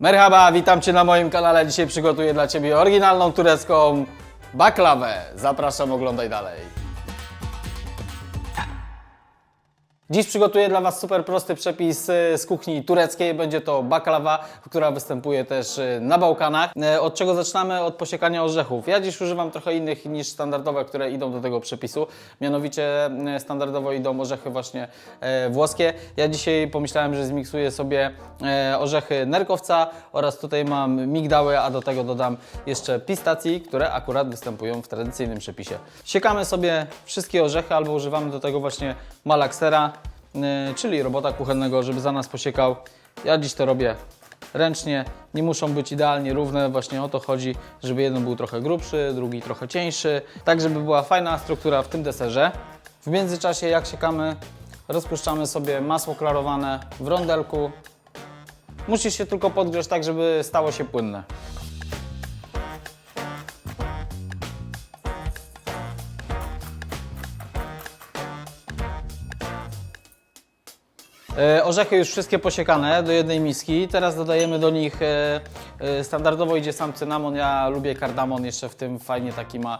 Merhaba, witam Cię na moim kanale. Dzisiaj przygotuję dla Ciebie oryginalną turecką baklawę. Zapraszam, oglądaj dalej. Dziś przygotuję dla Was super prosty przepis y, z kuchni tureckiej. Będzie to baklawa, która występuje też y, na Bałkanach. Y, Od czego zaczynamy? Od posiekania orzechów. Ja dziś używam trochę innych niż standardowe, które idą do tego przepisu. Mianowicie standardowo idą orzechy właśnie e, włoskie. Ja dzisiaj pomyślałem, że zmiksuję sobie e, orzechy nerkowca oraz tutaj mam migdały, a do tego dodam jeszcze pistacji, które akurat występują w tradycyjnym przepisie. Siekamy sobie wszystkie orzechy albo używamy do tego właśnie malaksera, czyli robota kuchennego, żeby za nas posiekał. Ja dziś to robię ręcznie, nie muszą być idealnie równe, właśnie o to chodzi, żeby jeden był trochę grubszy, drugi trochę cieńszy, tak żeby była fajna struktura w tym deserze. W międzyczasie jak siekamy, rozpuszczamy sobie masło klarowane w rondelku. Musisz się tylko podgrzać tak, żeby stało się płynne. Orzechy już wszystkie posiekane do jednej miski. Teraz dodajemy do nich, e, e, standardowo idzie sam cynamon, ja lubię kardamon, jeszcze w tym fajnie taki ma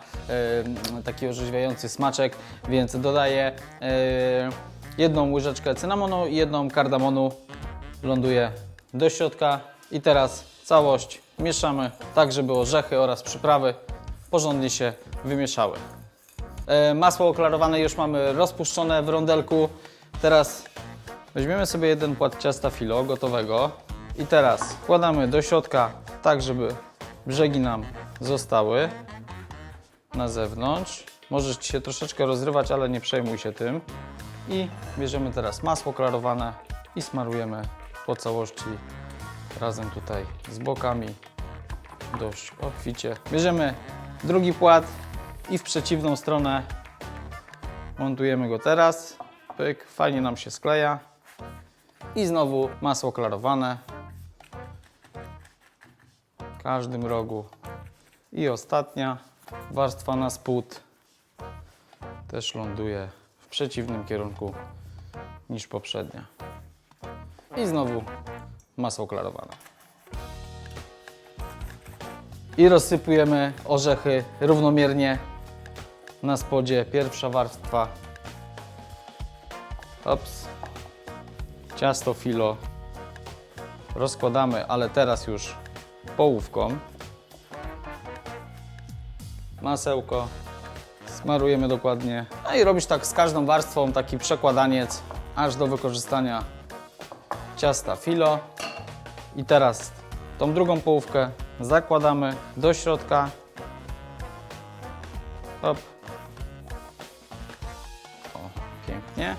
e, taki orzeźwiający smaczek, więc dodaję e, jedną łyżeczkę cynamonu i jedną kardamonu, ląduje do środka i teraz całość mieszamy tak, żeby orzechy oraz przyprawy porządnie się wymieszały. E, Masło oklarowane już mamy rozpuszczone w rondelku. Teraz weźmiemy sobie jeden płat ciasta filo gotowego i teraz wkładamy do środka tak, żeby brzegi nam zostały na zewnątrz. Możesz się troszeczkę rozrywać, ale nie przejmuj się tym. I bierzemy teraz masło klarowane i smarujemy po całości razem tutaj z bokami dość obficie. Bierzemy drugi płat i w przeciwną stronę montujemy go teraz. Pyk, fajnie nam się skleja. I znowu masło klarowane. W każdym rogu. I ostatnia warstwa na spód też ląduje w przeciwnym kierunku niż poprzednia. I znowu masło klarowane. I rozsypujemy orzechy równomiernie na spodzie. Pierwsza warstwa. Ops. Ciasto filo rozkładamy, ale teraz już połówką. Masełko smarujemy dokładnie. No i robisz tak z każdą warstwą, taki przekładaniec, aż do wykorzystania ciasta filo. I teraz tą drugą połówkę zakładamy do środka. Hop. O, pięknie.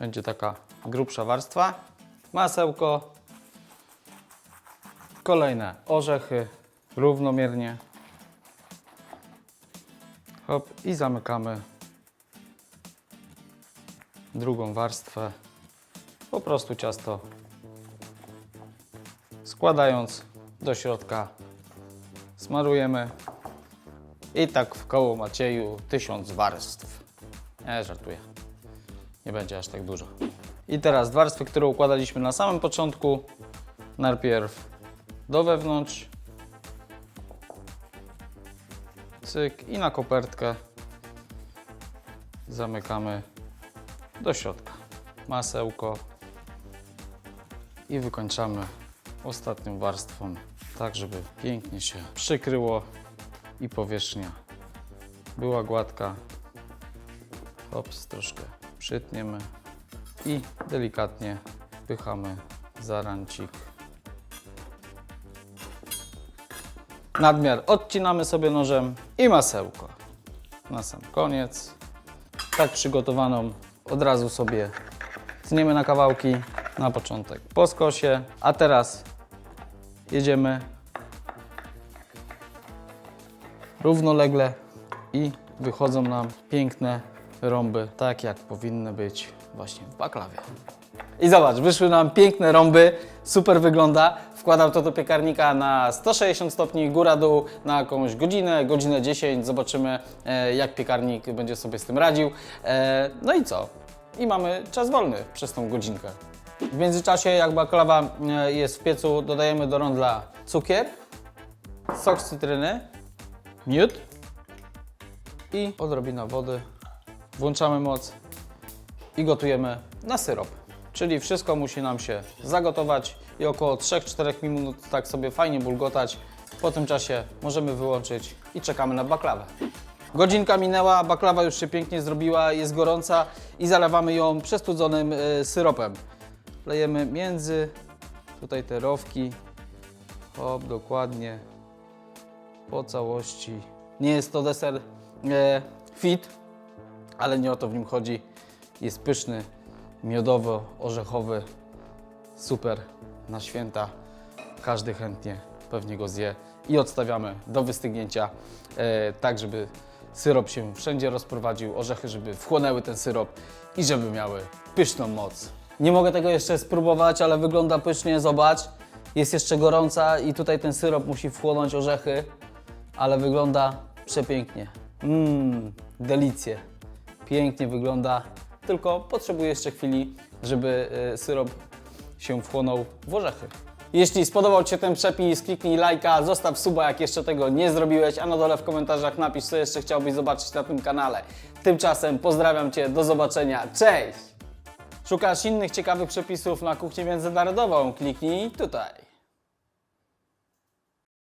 Będzie taka grubsza warstwa. Masełko. Kolejne orzechy równomiernie. Hop i zamykamy drugą warstwę. Po prostu ciasto składając do środka smarujemy i tak w koło Macieju tysiąc warstw. Nie, żartuję. Nie będzie aż tak dużo. I teraz warstwy, które układaliśmy na samym początku. Najpierw do wewnątrz. Cyk i na kopertkę zamykamy do środka. Masełko i wykończamy ostatnią warstwą, tak żeby pięknie się przykryło i powierzchnia była gładka. Hops, troszkę przytniemy i delikatnie wpychamy zarancik. Nadmiar odcinamy sobie nożem i masełko. Na sam koniec. Tak przygotowaną od razu sobie tniemy na kawałki na początek po skosie, a teraz jedziemy równolegle i wychodzą nam piękne rąby, tak jak powinny być właśnie w baklawie. I zobacz, wyszły nam piękne rąby, super wygląda. Wkładam to do piekarnika na 160 stopni, góra-dół, na jakąś godzinę, godzinę 10. Zobaczymy, e, jak piekarnik będzie sobie z tym radził. E, no i co? I mamy czas wolny przez tą godzinkę. W międzyczasie, jak baklawa e, jest w piecu, dodajemy do rondla cukier, sok z cytryny, miód i odrobina wody. Włączamy moc i gotujemy na syrop. Czyli wszystko musi nam się zagotować i około 3-4 minut tak sobie fajnie bulgotać. Po tym czasie możemy wyłączyć i czekamy na baklawę. Godzinka minęła, baklawa już się pięknie zrobiła, jest gorąca i zalewamy ją przestudzonym y, syropem. Lejemy między tutaj te rowki. Hop, dokładnie. Po całości. Nie jest to deser e, fit, ale nie o to w nim chodzi. Jest pyszny, miodowo-orzechowy, super na święta. Każdy chętnie pewnie go zje i odstawiamy do wystygnięcia, e, tak żeby syrop się wszędzie rozprowadził, orzechy, żeby wchłonęły ten syrop i żeby miały pyszną moc. Nie mogę tego jeszcze spróbować, ale wygląda pysznie, zobacz. Jest jeszcze gorąca i tutaj ten syrop musi wchłonąć orzechy, ale wygląda przepięknie. Mmm, delicje. Pięknie wygląda, tylko potrzebuje jeszcze chwili, żeby y, syrop się wchłonął w orzechy. Jeśli spodobał Ci się ten przepis, kliknij lajka, zostaw suba, jak jeszcze tego nie zrobiłeś, a na dole w komentarzach napisz, co jeszcze chciałbyś zobaczyć na tym kanale. Tymczasem pozdrawiam Cię, do zobaczenia, cześć! Szukasz innych ciekawych przepisów na kuchnię międzynarodową? Kliknij tutaj.